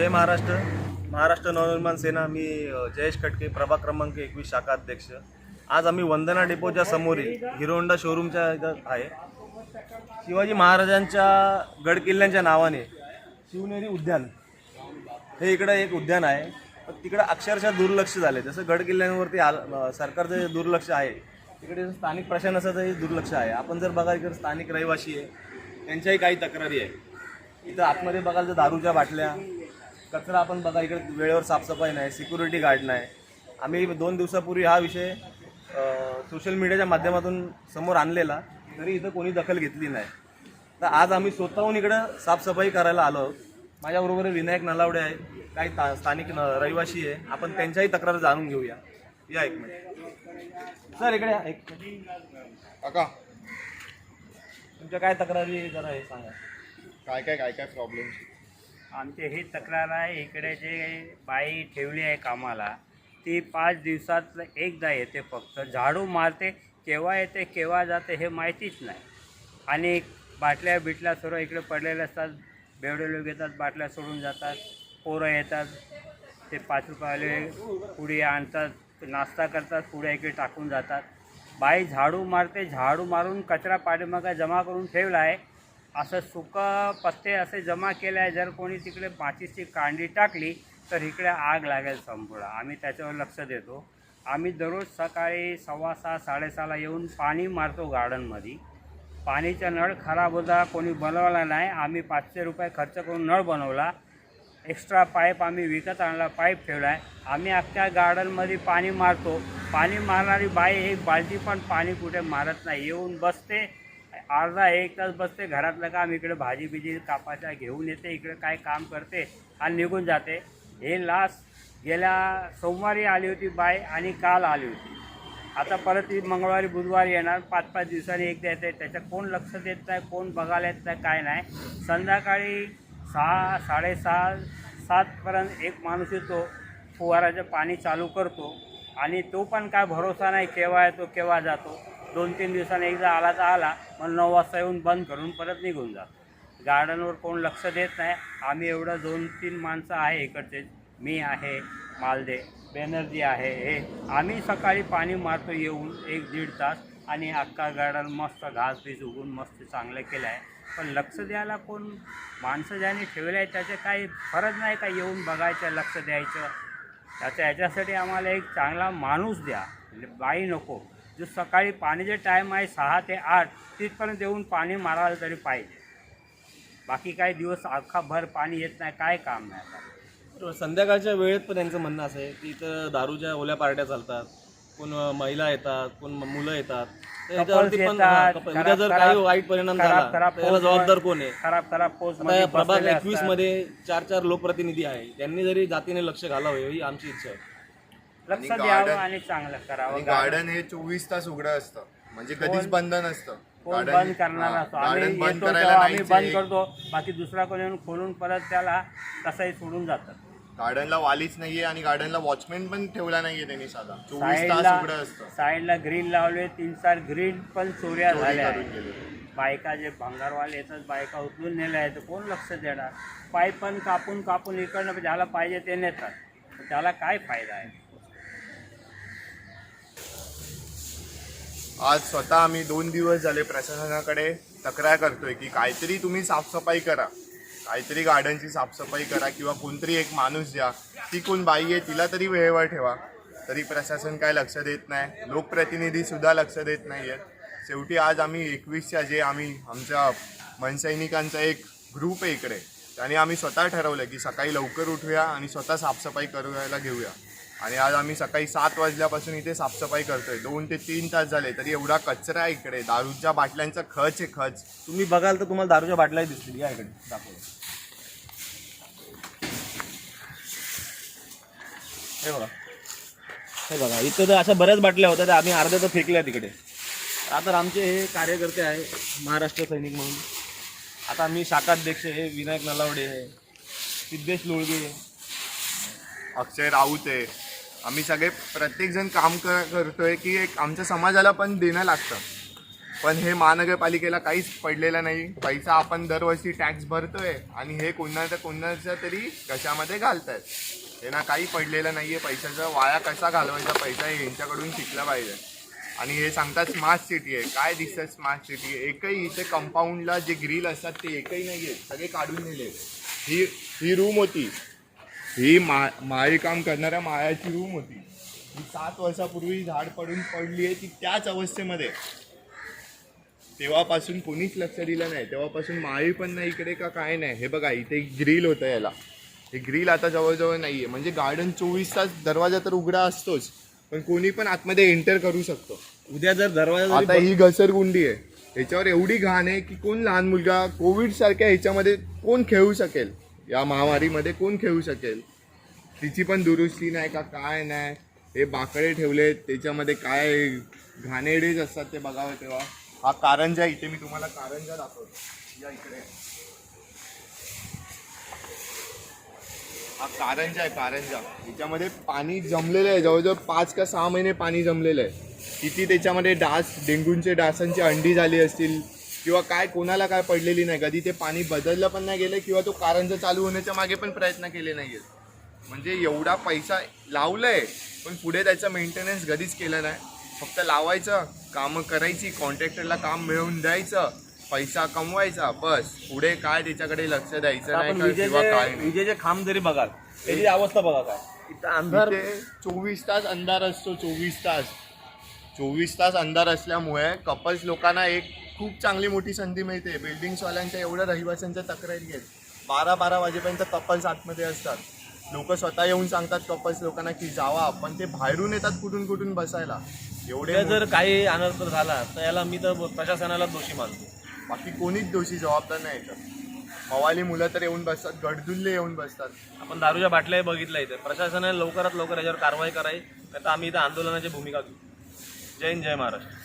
जय महाराष्ट्र. महाराष्ट्र नवनिर्माण सेना मी जयेश खटके प्रभाग क्रमांक एकवीस शाखा अध्यक्ष. आज आम्ही वंदना डेपोच्या समोरील हिरो होंडा शोरूमच्या इथं आहे. शिवाजी महाराजांच्या गडकिल्ल्यांच्या नावाने शिवनेरी उद्यान. हे इकडं एक उद्यान आहे. पण तिकडं अक्षरशः दुर्लक्ष झाले जसं गडकिल्ल्यांवरती आल सरकारचं जे दुर्लक्ष आहे तिकडे स्थानिक प्रशासनाचंही दुर्लक्ष आहे. आपण जर बघा इकडे स्थानिक रहिवासी आहे. त्यांच्याही काही तक्रारी आहे इथं आतमध्ये बघाल तर दारूच्या बाटल्या कचरा आपण बघा इकडे वेळेवर साफसफाई नाही सिक्युरिटी गार्ड नाही. आम्ही दोन दिवसापूर्वी हा विषय सोशल मीडियाच्या माध्यमातून समोर आणलेला तरी इथं कोणी दखल घेतली नाही. तर आज आम्ही स्वतःहून इकडं साफसफाई करायला आलो आहोत. माझ्याबरोबर विनायक नलावडे आहे काही ता- स्थानिक न- रहिवासी आहे. आपण त्यांच्याही तक्रार जाणून घेऊया. या एक मिनिट सर इकडे एक. काका. तुमच्या काय तक्रारी जरा हे सांगा. काय काय काय काय प्रॉब्लेम आमची ही तक्रार आहे इकडे जे बाई ठेवली आहे कामाला ती पाच दिवसात एकदा येते फक्त. झाडू मारते केव्हा येते केव्हा जाते हे माहितीच नाही. आणि बाटल्या बिटल्या सर्व इकडे पडलेल्या असतात बेवडे लोक येतात बाटल्या सोडून जातात पोरं येतात ते पाच रुपयाले पुढे आणतात नाश्ता करतात पुढे इकडे टाकून जातात. बाई झाडू मारते झाडू मारून कचरा पाठीमागा जमा करून ठेवला आहे असं सुकं पत्ते असे जमा केले आहे. जर कोणी तिकडे माचीसची कांडी टाकली तर इकडे आग लागेल संपूर्ण. आम्ही त्याच्यावर लक्ष देतो. आम्ही दररोज सकाळी सव्वा सहा साडेसहाला येऊन पाणी मारतो गार्डनमध्ये पाणीचा नळ खराब होता कोणी बनवला नाही. आम्ही पाचशे रुपये खर्च करून नळ बनवला. एक्स्ट्रा पाईप आम्ही विकत आणला पाईप ठेवला. आहे आम्ही अख्ख्या गार्डनमध्ये पाणी मारतो. पाणी मारणारी बाई एक बालदी पण पाणी कुठे मारत नाही. येऊन बसते अर्धा एक तास बसते घरातलं काम इकडे भाजी बिजी कापाच्या घेऊन येते इकडे काय काम करते आणि निघून जाते. हे लास्ट गेल्या सोमवारी आली होती बाय आणि काल आली होती. आता परत ती मंगळवारी बुधवारी येणार पाच पाच दिवसांनी एकदा येते. त्याच्यात कोण लक्ष देत नाही कोण बघायला येत नाही काय नाही. संध्याकाळी सहा साडेसहा सातपर्यंत एक माणूस येतो फुवाराचं पाणी चालू करतो. आणि तो पण काय भरोसा नाही केव्हा येतो केव्हा जातो. दोन तीन दिवसांनी एकदा आला तर आला मग नऊ वाजता येऊन बंद करून परत निघून जातो गार्डनवर कोण लक्ष देत नाही. आम्ही एवढं दोन तीन माणसं आहे इकडचे. मी आहे मालदे बॅनर्जी आहे हे. आम्ही सकाळी पाणी मारतो येऊन एक दीड तास आणि अख्खा गार्डन मस्त घास बीस उगून मस्त चांगलं केलं आहे. पण लक्ष द्यायला कोण? माणसं ज्याने ठेवले आहे त्याचे काही फरक नाही का येऊन बघायचं लक्ष द्यायचं. त्याच्या ह्याच्यासाठी आम्हाला एक चांगला माणूस द्या. म्हणजे बाई नको. जो सकाळी पाणीचे टाईम आहे सहा ते आठ तिथपर्यंत येऊन पाणी मारायला तरी पाहिजे. बाकी काही दिवस अख्खा भर पाणी येत नाही काय काम नाही आता. संध्याकाळच्या वेळेत पण त्यांचं म्हणणं असं आहे की इथं दारूच्या ओल्या पार्ट्या चालतात कोण महिला येतात कोण मुलं येतात उद्या जर खराब- काही वाईट परिणाम झाला जबाबदार कोण आहे? खराब खराब पोस्ट प्रभाग एकवीसमध्ये चार चार लोकप्रतिनिधी आहे त्यांनी जरी जातीने लक्ष घालावे ही आमची इच्छा आहे. लक्ष आणि द्यावं garden- आणि चांगलं आणि करावं गार्डन हे चोवीस तास उघडं असतं. म्हणजे कधीच बंद नसतं. कोण बंद करणार असतो आम्ही बंद येतो करायला आम्ही बंद. करतो. बाकी दुसरा कोणी येऊन खोलून परत त्याला तसंही सोडून जातात. गार्डनला वालीच नाहीये आणि गार्डनला वॉचमॅन पण ठेवला नाहीये त्यांनी साधा. चोवीस तास साईडला उघडं असतं. साईडला ग्रीन लावले तीन चार ग्रीन पण चोऱ्या चोरी झाल्या करून आहेत. गेले. बायका जे भंगारवाले येतात बायका उचलून नेल्या आहेत. कोण लक्ष देणार? पाईप पण कापून कापून इकडनं ज्याला पाहिजे ते नेतात. त्याला काय फायदा आहे? आज स्वतः आम्ही दोन दिवस झाले प्रशासनाकडे तक्रार करतोय की काहीतरी तुम्ही साफसफाई करा. काहीतरी गार्डनची साफसफाई करा किंवा कोणतरी एक माणूस द्या. ती कोण बाई आहे तिला तरी वेळेवर ठेवा. तरी प्रशासन काय लक्ष देत नाही. लोकप्रतिनिधीसुद्धा लक्ष देत नाही आहेत शेवटी आज आम्ही एकवीसच्या जे आम्ही आमच्या मनसैनिकांचा एक ग्रुप आहे इकडे. त्याने आम्ही स्वतः ठरवलं की सकाळी लवकर उठूया आणि स्वतः साफसफाई करायला घेऊया. आणि आज आम्ही सकाळी सात वाजल्यापासून इथे साफसफाई करतोय. दोन ते तीन तास झाले तरी एवढा कचरा आहे इकडे. दारूच्या बाटल्यांचा खच आहे खच. तुम्ही बघाल तर तुम्हाला दारूच्या बाटल्याही दिसतील. या इकडे दाखव. हे बघा. हे बघा इथं तर अशा बऱ्याच बाटल्या होत्या त्या आम्ही अर्ध्या तर फेकल्या तिकडे. आता आमचे हे कार्यकर्ते आहे महाराष्ट्र सैनिक म्हणून. आता मी शाखाध्यक्ष हे विनायक नलावडे आहे सिद्धेश लोळगे अक्षय राऊत आहे. आम्ही सगळे प्रत्येकजण काम कर करतोय की एक आमच्या समाजाला पण देणं लागतं. पण हे महानगरपालिकेला काहीच पडलेलं नाही. पैसा आपण दरवर्षी टॅक्स भरतोय आणि हे कोणाच्या कोणाच्या तरी कशामध्ये घालतायत. त्यांना काही पडलेलं नाही आहे पैशाचा वाया कसा घालवायचा? पैसा हे यांच्याकडून शिकला पाहिजे. आणि हे सांगतात स्मार्ट सिटी आहे. काय दिसतं स्मार्ट सिटी आहे? एकही इथे कंपाऊंडला जे ग्रिल असतात ते एकही नाही आहेत सगळे काढून नेले ही ही रूम होती. ही मा माळी काम करणाऱ्या माळ्याची रूम होती. ही सात वर्षापूर्वी झाड पडून पडली आहे ती त्याच अवस्थेमध्ये. तेव्हापासून कोणीच लक्ष दिलं नाही. तेव्हापासून माळी पण नाही इकडे का काय नाही. हे बघा इथे ग्रिल होतं याला. हे ग्रिल आता जवळजवळ नाही आहे म्हणजे गार्डन चोवीस तास दरवाजा तर उघडा असतोच पण कोणी पण आतमध्ये एंटर करू शकतो. उद्या जर दरवाजा आता ही घसरगुंडी आहे. ह्याच्यावर एवढी घाण आहे की कोण लहान मुलगा कोविड सारख्या ह्याच्यामध्ये कोण खेळू शकेल? या महामारीमध्ये कोण खेळू शकेल? तिची पण दुरुस्ती नाही का काय नाही? हे बाकडे ठेवले त्याच्यामध्ये काय घाणेडेच असतात ते बघावं तेव्हा. हा कारंजा इथे मी तुम्हाला कारंजा दाखवतो. या इकडे. हा कारंजा आहे कारंजा. याच्यामध्ये पाणी जमलेलं आहे. जवळजवळ पाच का सहा महिने पाणी जमलेलं आहे. किती त्याच्यामध्ये डास डेंग्यूचे डासांची अंडी झाली असतील किंवा काय कोणाला काय पडलेली नाही कधी ते पाणी बदललं पण नाही गेलं किंवा तो कारंजा चालू होण्याच्या मागे पण प्रयत्न केले नाही आहेत म्हणजे एवढा पैसा लावलाय पण पुढे त्याचं मेंटेनन्स कधीच केलं नाही. फक्त लावायचं कामं करायची कॉन्ट्रॅक्टरला काम मिळवून द्यायचं पैसा कमवायचा बस. पुढे काय त्याच्याकडे लक्ष द्यायचं नाही का किंवा काय विजेचे नाही. विजेचे खांब जरी बघाल त्याची अवस्था बघा काय. इथं अंधार इथे चोवीस तास अंधार असतो चोवीस तास. चोवीस तास अंधार असल्यामुळे कपल्स लोकांना एक खूप चांगली मोठी संधी मिळते. बिल्डिंग्सवाल्यांच्या एवढ्या रहिवाशांच्या तक्रारी आहेत. बारा बारा वाजेपर्यंत कपल्स आतमध्ये असतात. लोक स्वतः येऊन सांगतात कपल्स लोकांना की जावा पण ते बाहेरून येतात कुठून कुठून बसायला. एवढे जर काही अनर्थ झाला तर याला मी तर प्रशासनाला दोषी मानतो. बाकी कोणीच दोषी जबाबदार नाही याच्यात. मवाली मुलं तर येऊन बसतात गडदुल्ले येऊन बसतात. आपण दारूच्या बाटल्याही बघितल्या इथे. प्रशासनाने लवकरात लवकर याच्यावर कारवाई करावी नाही तर आम्ही इथं आंदोलनाची भूमिका घेऊ. जय हिंद जय महाराष्ट्र.